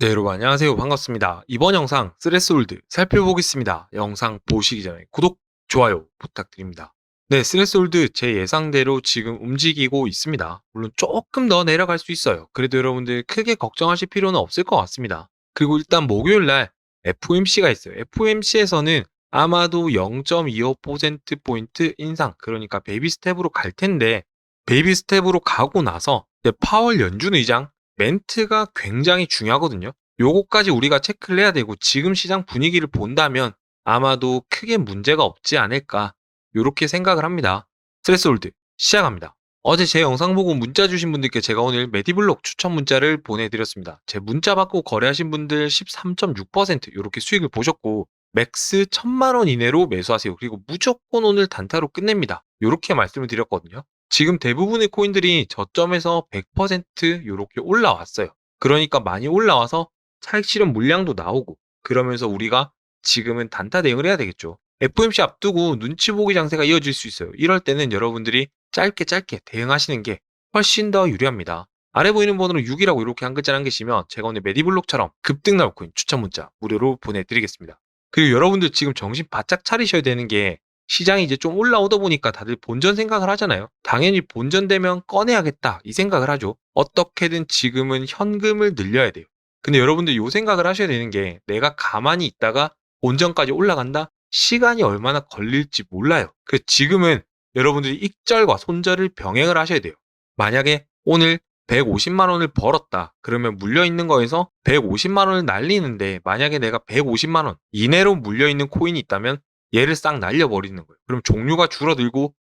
네, 여러분 안녕하세요. 반갑습니다. 이번 영상 스레스홀드 살펴보겠습니다. 영상 보시기 전에 구독, 좋아요 부탁드립니다. 네, 스레스홀드 제 예상대로 지금 움직이고 있습니다. 물론 조금 더 내려갈 수 있어요. 그래도 여러분들 크게 걱정하실 필요는 없을 것 같습니다. 그리고 일단 목요일 날 FOMC가 있어요. FOMC에서는 아마도 0.25%포인트 인상, 그러니까 베이비 스텝으로 갈 텐데, 베이비 스텝으로 가고 나서 파월 연준 의장 멘트가 굉장히 중요하거든요. 요거까지 우리가 체크를 해야 되고 지금 시장 분위기를 본다면 아마도 크게 문제가 없지 않을까 요렇게 생각을 합니다. 스트레스홀드 시작합니다. 어제 제 영상 보고 문자 주신 분들께 제가 오늘 메디블록 추천 문자를 보내드렸습니다. 제 문자 받고 거래하신 분들 13.6% 이렇게 수익을 보셨고 맥스 1000만 원 이내로 매수하세요. 그리고 무조건 오늘 단타로 끝냅니다. 이렇게 말씀을 드렸거든요. 지금 대부분의 코인들이 저점에서 100% 이렇게 올라왔어요. 그러니까 많이 올라와서 차익 실현 물량도 나오고 그러면서 우리가 지금은 단타 대응을 해야 되겠죠. FOMC 앞두고 눈치 보기 장세가 이어질 수 있어요. 이럴 때는 여러분들이 짧게 짧게 대응하시는 게 훨씬 더 유리합니다. 아래 보이는 번호로 6이라고 이렇게 한 글자 남기시면 제가 오늘 메디블록처럼 급등 나올 코인 추천 문자 무료로 보내드리겠습니다. 그리고 여러분들 지금 정신 바짝 차리셔야 되는 게 시장이 이제 좀 올라오다 보니까 다들 본전 생각을 하잖아요. 당연히 본전 되면 꺼내야겠다 이 생각을 하죠. 어떻게든 지금은 현금을 늘려야 돼요. 근데 여러분들 요 생각을 하셔야 되는 게 내가 가만히 있다가 본전까지 올라간다? 시간이 얼마나 걸릴지 몰라요. 그 지금은 여러분들이 익절과 손절을 병행을 하셔야 돼요. 만약에 오늘 150만 원을 벌었다. 그러면 물려 있는 거에서 150만 원을 날리는데 만약에 내가 150만 원 이내로 물려 있는 코인이 있다면 얘를 싹 날려버리는 거예요. 그럼 종류가 줄어들고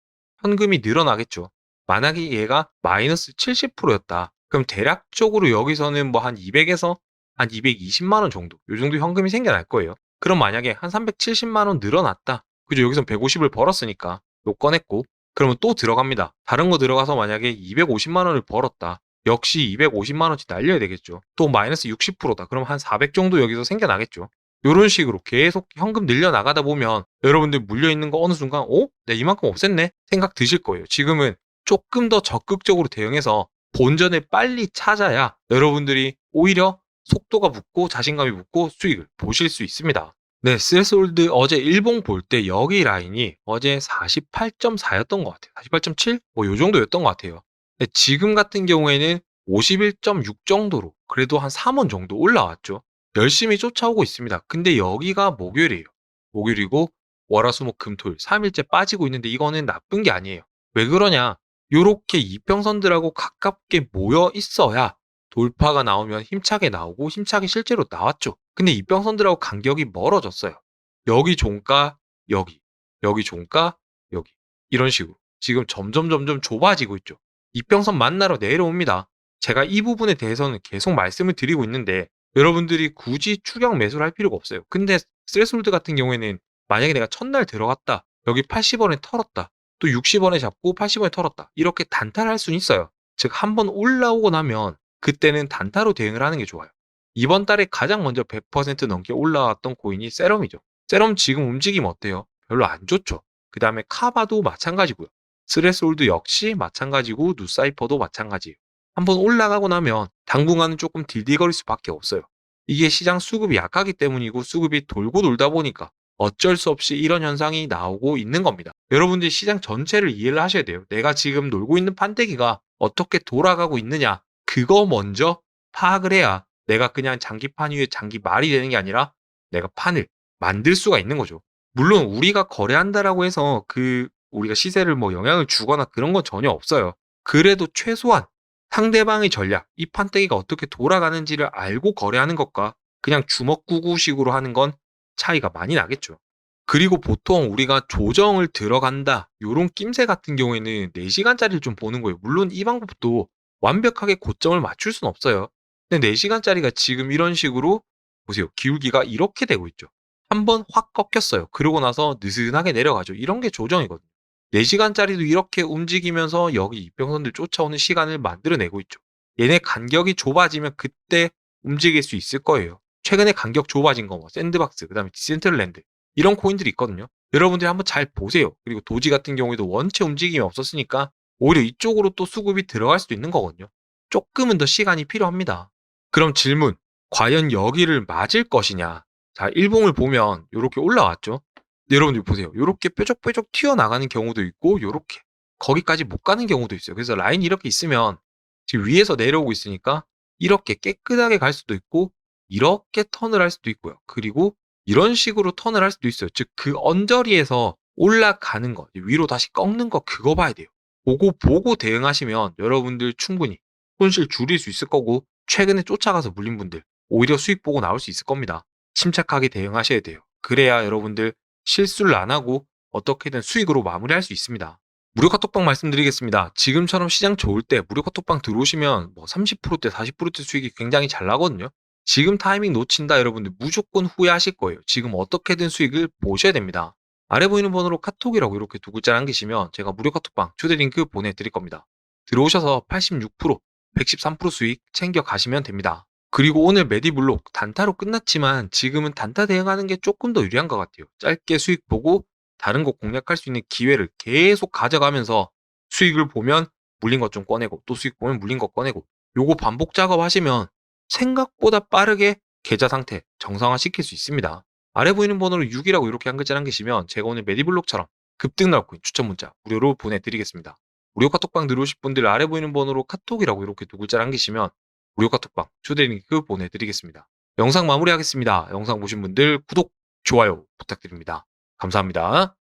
현금이 늘어나겠죠. 만약에 얘가 마이너스 70%였다. 그럼 대략적으로 여기서는 뭐 한 200에서 한 220만 원 정도, 요 정도 현금이 생겨날 거예요. 그럼 만약에 한 370만 원 늘어났다. 그죠? 여기서 150을 벌었으니까 요 꺼냈고 그러면 또 들어갑니다. 다른 거 들어가서 만약에 250만 원을 벌었다. 역시 250만 원치 날려야 되겠죠. 또 마이너스 60%다. 그럼 한 400 정도 여기서 생겨나겠죠. 이런 식으로 계속 현금 늘려 나가다 보면 여러분들 물려 있는 거 어느 순간 어? 내가 이만큼 없앴네? 생각 드실 거예요. 지금은 조금 더 적극적으로 대응해서 본전을 빨리 찾아야 여러분들이 오히려 속도가 붙고 자신감이 붙고 수익을 보실 수 있습니다. 네, 스레스홀드 어제 일봉 볼 때 여기 라인이 어제 48.4였던 것 같아요. 48.7? 뭐 요 정도였던 것 같아요. 근데 지금 같은 경우에는 51.6 정도로 그래도 한 3원 정도 올라왔죠. 열심히 쫓아오고 있습니다. 근데 여기가 목요일이에요. 목요일이고 월화수목 금토일 3일째 빠지고 있는데 이거는 나쁜 게 아니에요. 왜 그러냐? 요렇게 이평선들하고 가깝게 모여 있어야 돌파가 나오면 힘차게 나오고 힘차게 실제로 나왔죠. 근데 이평선들하고 간격이 멀어졌어요. 여기 종가, 여기, 여기 종가, 여기 이런 식으로 지금 점점 점점 좁아지고 있죠. 이평선 만나러 내려옵니다. 제가 이 부분에 대해서는 계속 말씀을 드리고 있는데 여러분들이 굳이 추격 매수를 할 필요가 없어요. 근데 스트레스홀드 같은 경우에는 만약에 내가 첫날 들어갔다. 여기 80원에 털었다. 또 60원에 잡고 80원에 털었다. 이렇게 단타를 할 수는 있어요. 즉, 한 번 올라오고 나면 그때는 단타로 대응을 하는 게 좋아요. 이번 달에 가장 먼저 100% 넘게 올라왔던 코인이 세럼이죠. 세럼 지금 움직임 어때요? 별로 안 좋죠. 그 다음에 카바도 마찬가지고요. 스레스홀드 역시 마찬가지고 누사이퍼도 마찬가지예요. 한번 올라가고 나면 당분간은 조금 딜디거릴 수밖에 없어요. 이게 시장 수급이 약하기 때문이고 수급이 돌고 돌다 보니까 어쩔 수 없이 이런 현상이 나오고 있는 겁니다. 여러분들이 시장 전체를 이해를 하셔야 돼요. 내가 지금 놀고 있는 판때기가 어떻게 돌아가고 있느냐. 그거 먼저 파악을 해야 내가 그냥 장기판 위에 장기 말이 되는 게 아니라 내가 판을 만들 수가 있는 거죠. 물론 우리가 거래한다라고 해서 그 우리가 시세를 뭐 영향을 주거나 그런 건 전혀 없어요. 그래도 최소한 상대방의 전략, 이 판때기가 어떻게 돌아가는지를 알고 거래하는 것과 그냥 주먹구구식으로 하는 건 차이가 많이 나겠죠. 그리고 보통 우리가 조정을 들어간다, 요런 낌새 같은 경우에는 4시간짜리를 좀 보는 거예요. 물론 이 방법도 완벽하게 고점을 맞출 수는 없어요. 근데 4시간짜리가 지금 이런 식으로 보세요. 기울기가 이렇게 되고 있죠. 한번 확 꺾였어요. 그러고 나서 느슨하게 내려가죠. 이런 게 조정이거든요. 4시간짜리도 이렇게 움직이면서 여기 이평선들 쫓아오는 시간을 만들어내고 있죠. 얘네 간격이 좁아지면 그때 움직일 수 있을 거예요. 최근에 간격 좁아진 거 뭐 샌드박스, 그 다음에 디센트럴랜드 이런 코인들이 있거든요. 여러분들이 한번 잘 보세요. 그리고 도지 같은 경우에도 원체 움직임이 없었으니까 오히려 이쪽으로 또 수급이 들어갈 수도 있는 거거든요. 조금은 더 시간이 필요합니다. 그럼 질문. 과연 여기를 맞을 것이냐. 자, 일봉을 보면 이렇게 올라왔죠. 근데 여러분들 보세요. 이렇게 뾰족뾰족 튀어나가는 경우도 있고 이렇게 거기까지 못 가는 경우도 있어요. 그래서 라인이 이렇게 있으면 지금 위에서 내려오고 있으니까 이렇게 깨끗하게 갈 수도 있고 이렇게 턴을 할 수도 있고요. 그리고 이런 식으로 턴을 할 수도 있어요. 즉 그 언저리에서 올라가는 거, 위로 다시 꺾는 거 그거 봐야 돼요. 보고 보고 대응하시면 여러분들 충분히 손실 줄일 수 있을 거고 최근에 쫓아가서 물린 분들 오히려 수익 보고 나올 수 있을 겁니다. 침착하게 대응하셔야 돼요. 그래야 여러분들 실수를 안 하고 어떻게든 수익으로 마무리할 수 있습니다. 무료 카톡방 말씀드리겠습니다. 지금처럼 시장 좋을 때 무료 카톡방 들어오시면 뭐 30%대, 40%대 수익이 굉장히 잘 나거든요. 지금 타이밍 놓친다 여러분들 무조건 후회하실 거예요. 지금 어떻게든 수익을 보셔야 됩니다. 아래 보이는 번호로 카톡이라고 이렇게 두 글자 남기시면 제가 무료 카톡방 초대 링크 보내드릴 겁니다. 들어오셔서 86%, 113% 수익 챙겨 가시면 됩니다. 그리고 오늘 메디블록 단타로 끝났지만 지금은 단타 대응하는 게 조금 더 유리한 것 같아요. 짧게 수익 보고 다른 거 공략할 수 있는 기회를 계속 가져가면서 수익을 보면 물린 것 좀 꺼내고 또 수익 보면 물린 거 꺼내고 요거 반복 작업하시면 생각보다 빠르게 계좌 상태 정상화 시킬 수 있습니다. 아래 보이는 번호로 6이라고 이렇게 한 글자 남기시면 제가 오늘 메디블록처럼 급등 나올 추천 문자 무료로 보내드리겠습니다. 무료 카톡방 들어오실 분들 아래 보이는 번호로 카톡이라고 이렇게 두 글자 남기시면 무료 카톡방 초대 링크 보내드리겠습니다. 영상 마무리하겠습니다. 영상 보신 분들 구독, 좋아요 부탁드립니다. 감사합니다.